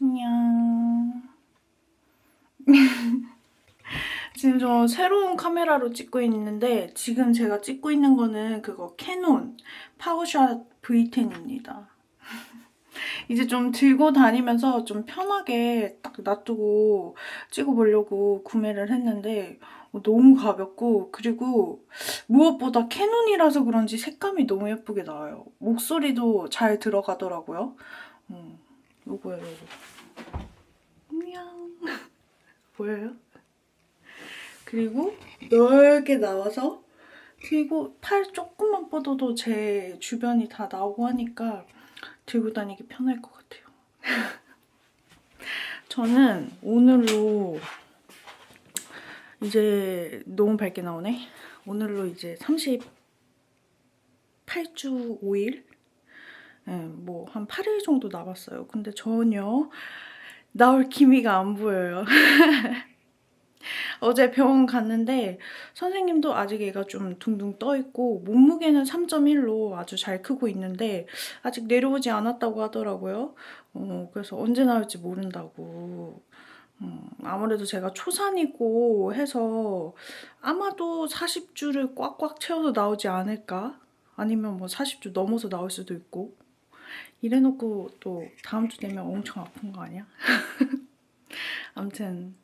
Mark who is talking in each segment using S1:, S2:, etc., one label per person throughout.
S1: 안녕. 지금 저 새로운 카메라로 찍고 있는데 지금 제가 찍고 있는 거는 그거 캐논 파워샷 V10입니다. 이제 좀 들고 다니면서 좀 편하게 딱 놔두고 찍어보려고 구매를 했는데 어, 너무 가볍고 그리고 무엇보다 캐논이라서 그런지 색감이 너무 예쁘게 나와요. 목소리도 잘 들어가더라고요. 음, 요거예요, 요거. 보여요? 그리고 넓게 나와서 그리고 팔 조금만 뻗어도 제 주변이 다 나오고 하니까 들고 다니기 편할 것 같아요. 저는 오늘로 이제 너무 밝게 나오네. 오늘로 이제 38주 5일? 네, 뭐한 8일 정도 남았어요. 근데 전혀 나올 기미가 안 보여요. 어제 병원 갔는데 선생님도 아직 애가 좀 둥둥 떠 있고 몸무게는 3.1로 아주 잘 크고 있는데 아직 내려오지 않았다고 하더라고요. 어, 그래서 언제 나올지 모른다고. 음, 아무래도 제가 초산이고 해서 아마도 40주를 꽉꽉 채워서 나오지 않을까? 아니면 뭐 40주 넘어서 나올 수도 있고. 이래놓고 또 다음 주 되면 엄청 아픈 거 아니야? 아무튼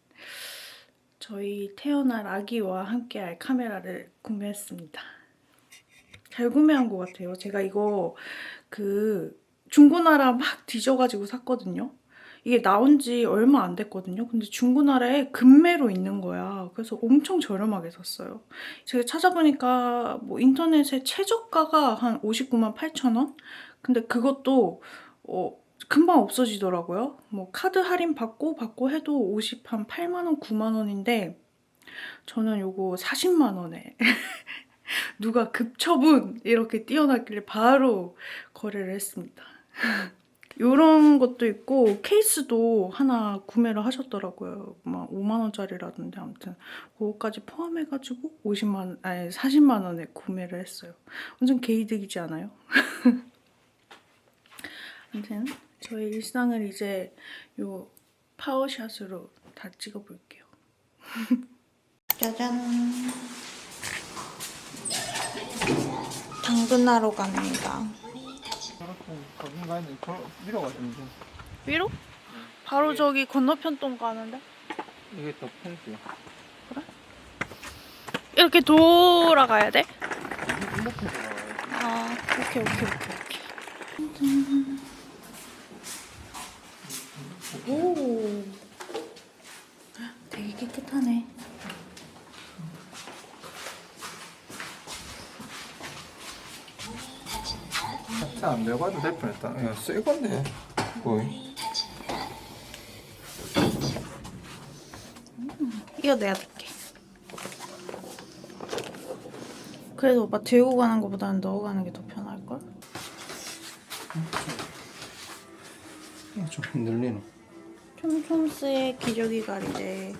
S1: 저희 태어날 아기와 함께할 카메라를 구매했습니다. 잘 구매한 것 같아요. 제가 이거 그 중고나라 막 뒤져가지고 샀거든요. 이게 나온 지 얼마 안 됐거든요. 근데 중고나라에 금매로 있는 거야. 그래서 엄청 저렴하게 샀어요. 제가 찾아보니까 뭐 인터넷에 최저가가 한 59만 8천 원? 근데 그것도 어, 금방 없어지더라고요. 뭐 카드 할인 받고 받고 해도 50 한 8만 원, 9만 원인데 저는 요거 40만 원에 누가 급처분 이렇게 띄어놨길래 바로 거래를 했습니다. 요런 것도 있고 케이스도 하나 구매를 하셨더라고요. 막 5만 원짜리라던데 아무튼 그거까지 포함해가지고 50만 아니 40만 원에 구매를 했어요. 완전 개이득이지 않아요? 아무튼 저의 일상을 이제 요 파워샷으로 다 찍어볼게요. 짜잔. 당근하러 갑니다.
S2: 밀어가지고 이제
S1: 위로? 바로 저기 건너편 동 가는데?
S2: 이게 더 편해요.
S1: 이렇게 돌아가야 돼?
S2: 이렇게 들어가요.
S1: 아, 오케이, 오케이, 오케이, 오케이. 오. 되게 깨끗하네.
S2: 차안 내가도 될 뻔했다. 야, 새 건데 거의.
S1: 이거 내가 들게. 그래도 오빠 들고 가는 것보다는 넣어가는 게 더 편할걸?
S2: 좀 흔들리노.
S1: 촘촘스의 기저귀 가리대.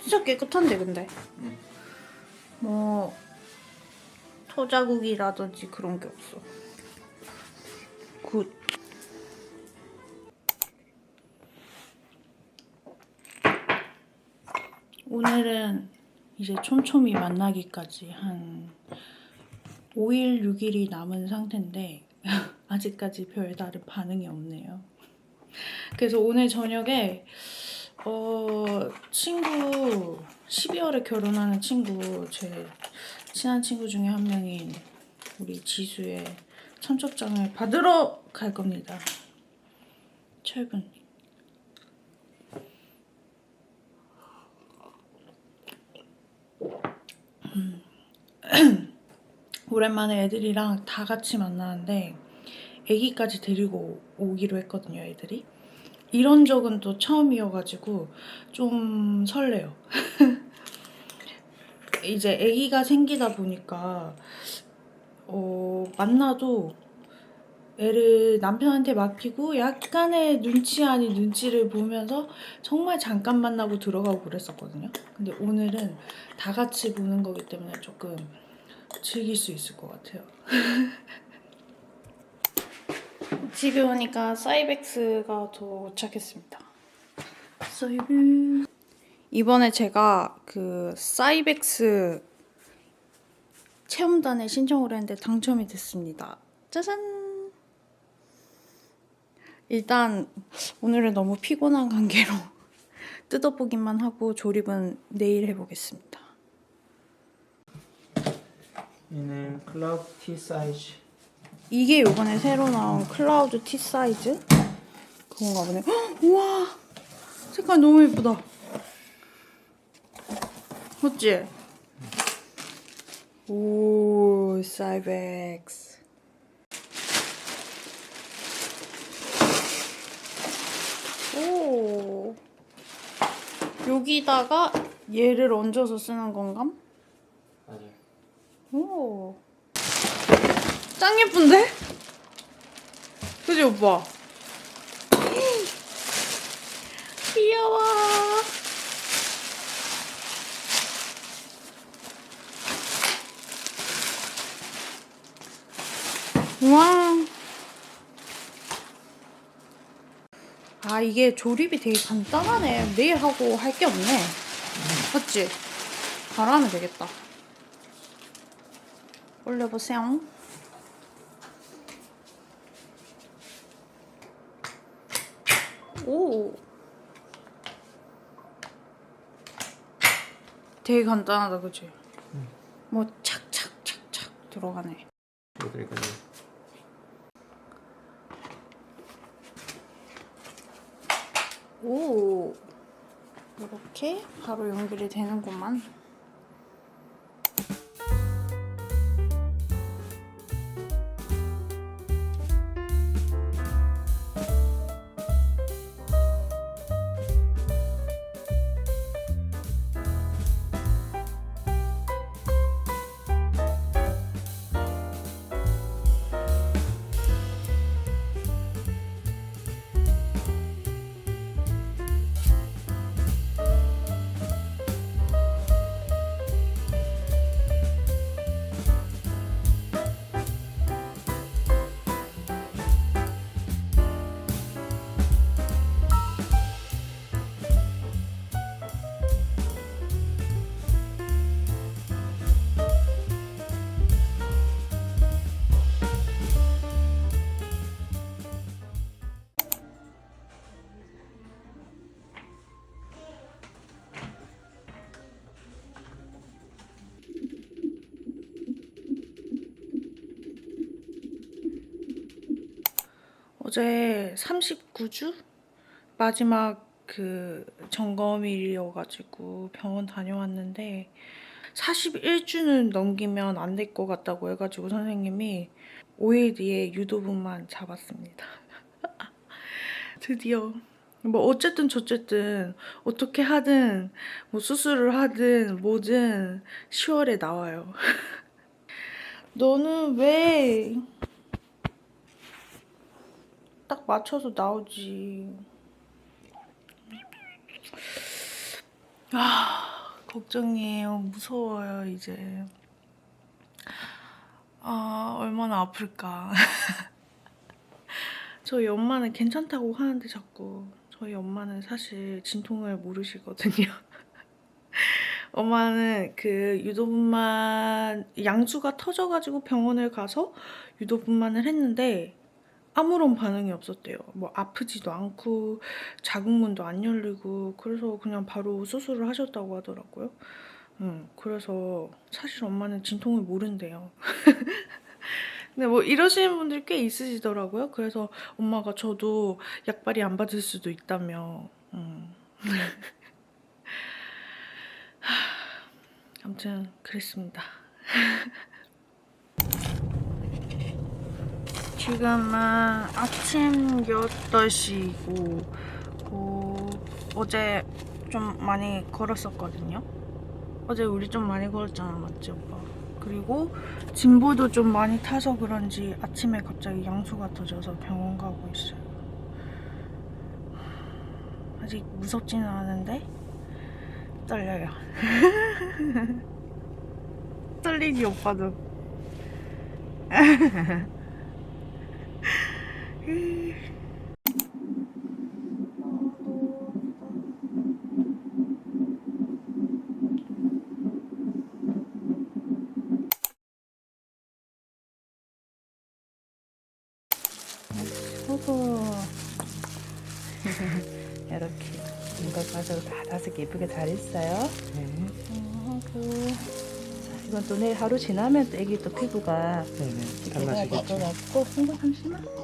S1: 진짜 깨끗한데 근데.
S2: 응.
S1: 뭐 토자국이라든지 그런 게 없어. 굿. 오늘은 이제 촘촘히 만나기까지 한 5일, 6일이 남은 상태인데 아직까지 별다른 반응이 없네요. 그래서 오늘 저녁에 어 친구 12월에 결혼하는 친구 제 친한 친구 중에 한 명인 우리 지수의 청첩장을 받으러 갈 겁니다. 철분. 음. 오랜만에 애들이랑 다 같이 만나는데 애기까지 데리고 오기로 했거든요, 애들이. 이런 적은 또 처음이어가지고 좀 설레요. 이제 아기가 생기다 보니까 어, 만나도 애를 남편한테 맡기고 약간의 눈치 아닌 눈치를 보면서 정말 잠깐 만나고 들어가고 그랬었거든요. 근데 오늘은 다 같이 보는 거기 때문에 조금 즐길 수 있을 것 같아요. 집에 오니까 사이벡스가 도착했습니다. 사이벡. 이번에 제가 그 사이벡스 체험단에 신청을 했는데 당첨이 됐습니다. 짜잔. 일단 오늘은 너무 피곤한 관계로 뜯어보기만 하고 조립은 내일 해보겠습니다.
S3: 얘는 클라우드 T 사이즈
S1: 이게 요번에 새로 나온 클라우드 T 사이즈 그건가 보네. 헉, 우와 색깔 너무 예쁘다. 맞지? 오 사이벡스. 오 여기다가 얘를 얹어서 쓰는 건가?
S3: 맞아요
S1: 오. 짱 예쁜데? 그지 오빠? 귀여워. 와. 아 이게 조립이 되게 간단하네. 내일 하고 할 게 없네. 맞지? 바로 하면 되겠다. 올려보세요. 오. 되게 간단하다, 그치? 뭐 착착착착 들어가네.
S3: 여기까지
S1: 오. 이렇게 바로 연결이 되는구만. 어제 39주 마지막 그 점검일이어가지고 병원 다녀왔는데 41주는 넘기면 안 될 것 같다고 해가지고 선생님이 5일 뒤에 유도분만 잡았습니다. 드디어 뭐 어쨌든 저쨌든 어떻게 하든 뭐 수술을 하든 뭐든 10월에 나와요. 너는 왜 딱 맞춰서 나오지. 아, 걱정이에요. 무서워요, 이제. 아, 얼마나 아플까. 저희 엄마는 괜찮다고 하는데 자꾸 저희 엄마는 사실 진통을 모르시거든요. 엄마는 그 유도분만 양수가 터져가지고 병원을 가서 유도분만을 했는데 아무런 반응이 없었대요. 뭐 아프지도 않고 자궁문도 안 열리고 그래서 그냥 바로 수술을 하셨다고 하더라고요. 음, 그래서 사실 엄마는 진통을 모른대요. 근데 뭐 이러시는 분들 꽤 있으시더라고요. 그래서 엄마가 저도 약발이 안 받을 수도 있다며. 음. 아무튼 그랬습니다. 지금은 아침 8시고 어, 어제 좀 많이 걸었었거든요. 어제 우리 좀 많이 걸었잖아, 맞지 오빠? 그리고 진보도 좀 많이 타서 그런지 아침에 갑자기 양수가 터져서 병원 가고 있어요. 아직 무섭지는 않은데 떨려요. 떨리지 오빠도.
S4: 오고 이렇게 빠져도 다 다섯 개 예쁘게 잘 있어요.
S2: 네.
S4: 하고 자, 이건 또 내일 하루 지나면 또 애기 또 피부가
S2: 네네. 달라지겠죠.
S4: 같고 홍보 잠시만.